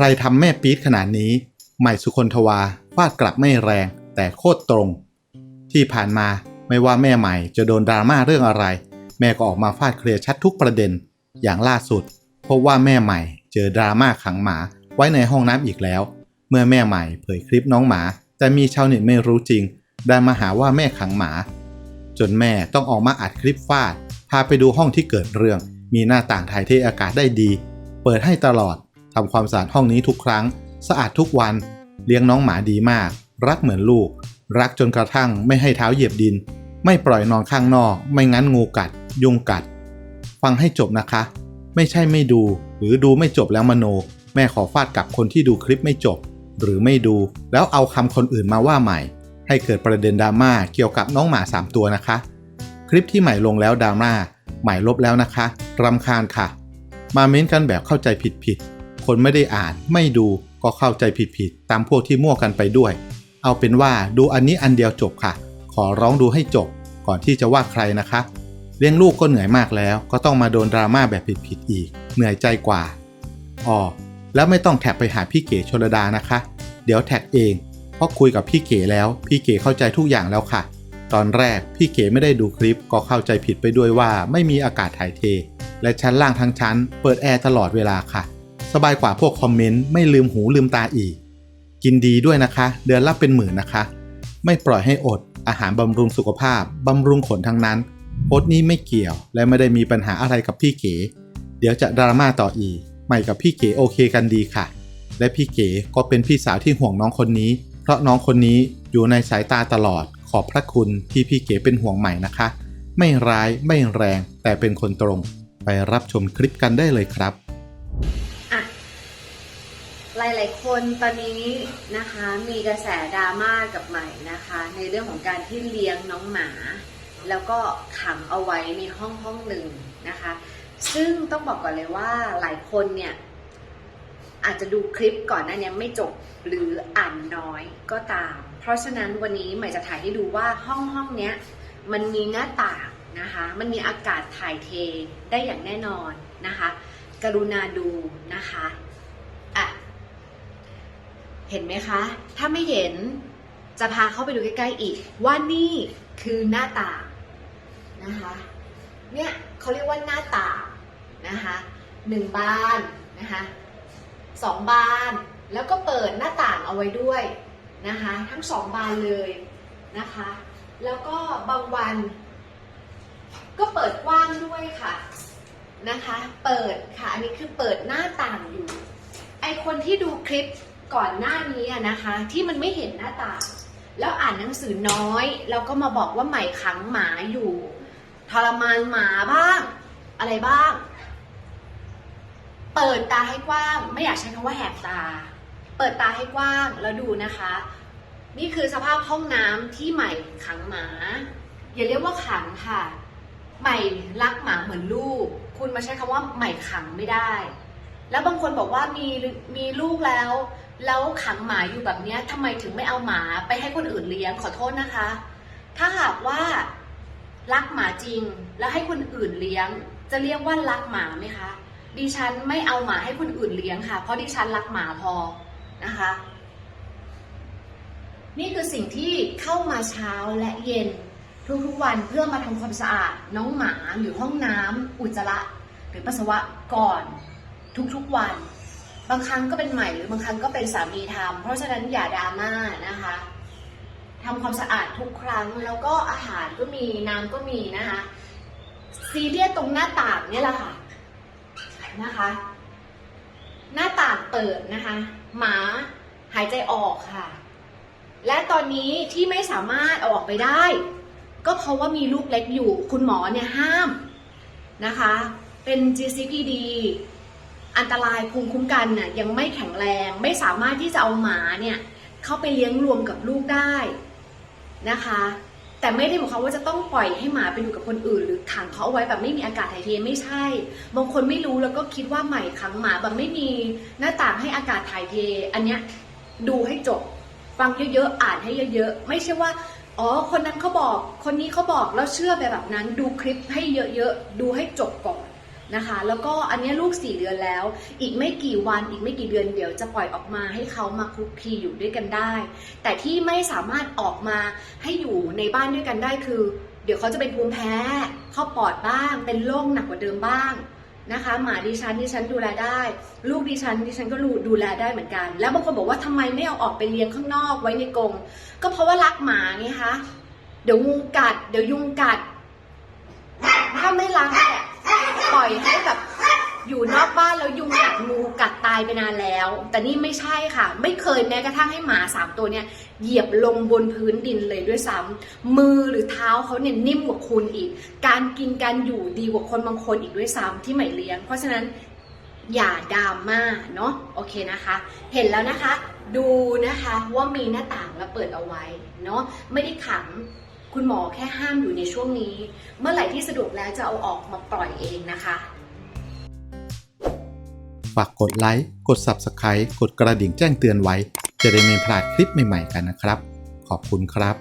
ใครทำแม่ปี๊ดขนาดนี้ ใหม่สุคนทวาฟาดกลับไม่แรง แต่โคตรตรง ที่ผ่านมาไม่ว่าแม่ใหม่จะโดนดราม่าเรื่องอะไร แม่ก็ออกมาฟาดเคลียร์ชัดทุกประเด็น อย่างล่าสุดพบว่าแม่ใหม่เจอดราม่าขังหมาไว้ในห้องน้ำอีกแล้ว เมื่อแม่ใหม่เผยคลิปน้องหมา แต่มีชาวเน็ตไม่รู้จริงได้มาหาว่าแม่ขังหมา จนแม่ต้องออกมาอัดคลิปฟาด พาไปดูห้องที่เกิดเรื่อง มีหน้าต่างถ่ายเทอากาศได้ดี เปิดให้ตลอด ทำความสะอาดห้องนี้ทุกครั้ง สะอาดทุกวัน เลี้ยงน้องหมาดีมาก รักเหมือนลูก รักจนกระทั่งไม่ให้เท้าเหยียบดิน ไม่ปล่อยนอนข้างนอก ไม่งั้นงูกัด ยุงกัด ฟังให้จบนะคะ ไม่ใช่ไม่ดู หรือดูไม่จบแล้วมโน แม่ขอฟาดกับคนที่ดูคลิปไม่จบ หรือไม่ดู แล้วเอาคำคนอื่นมาว่าใหม่ ให้เกิดประเด็นดราม่าเกี่ยวกับน้องหมา 3 ตัวนะคะ คลิปที่ใหม่ลงแล้วดราม่าใหม่ลบแล้วนะคะรำคาญค่ะ มาเม้นกันแบบเข้าใจผิดผิดๆ คนไม่ได้อ่าน ไม่ดูก็เข้าใจผิดผิดๆตามพวกที่มั่วกันไปด้วย เอาเป็นว่าดูอันนี้อันเดียวจบค่ะ ขอร้องดูให้จบ ก่อนที่จะว่าใครนะคะ เลี้ยงลูกก็เหนื่อยมากแล้ว ก็ต้องมาโดนดราม่าแบบผิดๆอีก เหนื่อยใจกว่าอ๋อแล้วไม่ต้องแท็กไปหาพี่เก๋ชลดานะคะ เดี๋ยวแท็กเองเพราะคุยกับพี่เก๋แล้วพี่เก๋เข้าใจทุกอย่างแล้วค่ะ ตอนแรกพี่เก๋ไม่ได้ดูคลิปก็เข้าใจผิดไปด้วยว่าไม่มีอากาศถ่ายเท และชั้นล่างทั้งชั้น เปิดแอร์ตลอดเวลาค่ะ สบายกว่าพวกคอมเมนต์ไม่ลืมหูลืมตาอีก กินดีด้วยนะคะ เดือนละเป็นหมื่นนะคะ ไม่ปล่อยให้อด อาหารบำรุงสุขภาพ บำรุงขนทั้งนั้นโอ๊ตนี่ไม่เกี่ยว และไม่ได้มีปัญหาอะไรกับพี่เก๋ เดี๋ยวจะดราม่าต่ออีก ใหม่กับพี่เก๋โอเคกันดีค่ะ และพี่เก๋ก็เป็นพี่สาวที่ห่วงน้องคนนี้ เพราะน้องคนนี้อยู่ในสายตาตลอด ขอบพระคุณที่พี่เก๋เป็นห่วงใหม่นะคะ ไม่ร้ายไม่แรงแต่เป็นคนตรง ไปรับชมคลิปกันได้เลยครับ หลายๆคนตอนนี้นะคะมีกระแสดราม่ากับใหม่นะคะ ในเรื่องของการที่เลี้ยงน้องหมา แล้วก็ขังเอาไว้ในห้องห้องหนึ่งนะคะ ซึ่งต้องบอกก่อนเลยว่าหลายคนเนี่ยอาจจะดูคลิปก่อนหน้านี้ไม่จบหรืออ่านน้อยก็ตาม เพราะฉะนั้นวันนี้ใหม่จะถ่ายให้ดูว่าห้องห้องเนี้ยมันมีหน้าต่างนะคะ มันมีอากาศถ่ายเทได้อย่างแน่นอนนะคะ กรุณาดูนะคะอะ เห็นไหมคะ ถ้าไม่เห็นจะพาเข้าไปดูใกล้ๆอีก ว่านี่คือหน้าต่างนะคะเนี่ยเขาเรียกว่าหน้าต่างนะคะหนึ่งบานนะคะสองบานแล้วก็เปิดหน้าต่างเอาไว้ด้วยนะคะทั้งสองบานเลยนะคะแล้วก็บางวัน ก็เปิดกว้างด้วยค่ะนะคะ เปิดค่ะอันนี้คือเปิดหน้าต่างอยู่ ไอคนที่ดูคลิป ก่อนหน้านี้อะนะคะ ที่มันไม่เห็นหน้าตา แล้วอ่านหนังสือน้อย แล้วก็มาบอกว่าใหม่ขังหมาอยู่ทรมานหมาบ้าง อะไรบ้าง เปิดตาให้กว้าง ไม่อยากใช้คำว่าแหกตา เปิดตาให้กว้างแล้วดูนะคะ นี่คือสภาพห้องน้ำที่ใหม่ขังหมา อย่าเรียกว่าขังค่ะ ใหม่รักหมาเหมือนลูก คุณมาใช้คำว่าใหม่ขังไม่ได้ แล้วบางคนบอกว่ามีมีลูกแล้ว แล้วขังหมาอยู่แบบนี้ทำไมถึงไม่เอาหมาไปให้คนอื่นเลี้ยงขอโทษนะคะ ถ้าหากว่ารักหมาจริงแล้วให้คนอื่นเลี้ยง จะเรียกว่ารักหมาไหมคะ ดิฉันไม่เอาหมาให้คนอื่นเลี้ยงค่ะ เพราะดิฉันรักหมาพอนะคะ นี่คือสิ่งที่เข้ามาเช้าและเย็นทุกๆวันเพื่อมาทำความสะอาดน้องหมาหรือห้องน้ำอุจจาระหรือปัสสาวะก่อน ทุกๆวัน บางครั้งก็เป็นใหม่หรือบางครั้งก็เป็นสามีทำเพราะฉะนั้นอย่าดราม่านะคะทำความสะอาดทุกครั้งแล้วก็อาหารก็มีน้ำก็มีนะคะซีเรียสตรงหน้าต่างเนี่ยแหละค่ะนะคะ หน้าต่างเปิดนะคะ หมาหายใจออกค่ะ และตอนนี้ที่ไม่สามารถเอาออกไปได้ ก็เพราะว่ามีลูกเล็กอยู่ คุณหมอเนี่ยห้ามนะคะ เป็น GCPD อันตรายภูมิคุ้มกันน่ะยังไม่แข็งแรงไม่สามารถที่จะเอาหมาเนี่ยเข้าไปเลี้ยงรวมกับลูกได้นะคะ แต่ไม่ได้หมายความว่าจะต้องปล่อยให้หมาไปอยู่กับคนอื่น หรือขังเขาเอาไว้แบบไม่มีอากาศถ่ายเทไม่ใช่ บางคนไม่รู้แล้วก็คิดว่าใหม่ขังหมาแบบไม่มีหน้าต่างให้อากาศถ่ายเท อันเนี้ยดูให้จบฟังเยอะๆอ่านให้เยอะๆไม่ใช่ว่าอ๋อ คนนั้นเขาบอก คนนี้เขาบอกแล้วเชื่อไปแบบนั้น ดูคลิปให้เยอะๆ ดูให้จบก่อน นะคะ แล้วก็อันเนี้ยลูกสี่เดือนแล้ว อีกไม่กี่วันอีกไม่กี่เดือนเดี๋ยวจะปล่อยออกมาให้เขามาคลุกคลีอยู่ด้วยกันได้ แต่ที่ไม่สามารถออกมาให้อยู่ในบ้านด้วยกันได้คือ เดี๋ยวเขาจะเป็นภูมิแพ้เข้าปอดบ้าง เป็นโรคหนักกว่าเดิมบ้างนะคะหมาดิฉันดิฉันดูแลได้ ลูกดิฉันดิฉันก็ดูแลได้เหมือนกัน แล้วบางคนบอกว่าทำไมไม่เอาออกไปเลี้ยงข้างนอกไว้ในกรงก็เพราะว่ารักหมาไงคะเดี๋ยวงูกัด เดี๋ยวยุงกัด ถ้าไม่รักเนี่ย ปล่อยให้แบบอยู่นอกบ้านแล้วยุงกัดงูกัดตายไปนานแล้ว แต่นี่ไม่ใช่ค่ะ ไม่เคยแม้กระทั่งให้หมาสามตัวเนี่ยเหยียบลงบนพื้นดินเลยด้วยซ้ำมือหรือเท้าเขาเนี่ยนิ่มกว่าคุณอีก การกินการอยู่ดีกว่าคนบางคนอีกด้วยซ้ำที่ใหม่เลี้ยง เพราะฉะนั้นอย่าดราม่าเนาะโอเคนะคะ เห็นแล้วนะคะ ดูนะคะว่ามีหน้าต่างแล้วเปิดเอาไว้เนาะไม่ได้ขัง คุณหมอแค่ห้ามอยู่ในช่วงนี้ เมื่อไหร่ที่สะดวกแล้วจะเอาออกมาปล่อยเองนะคะ ฝากกดไลค์ กด Subscribe กดกระดิ่งแจ้งเตือนไว้ จะได้ไม่พลาดคลิปใหม่ๆกันนะครับ ขอบคุณครับ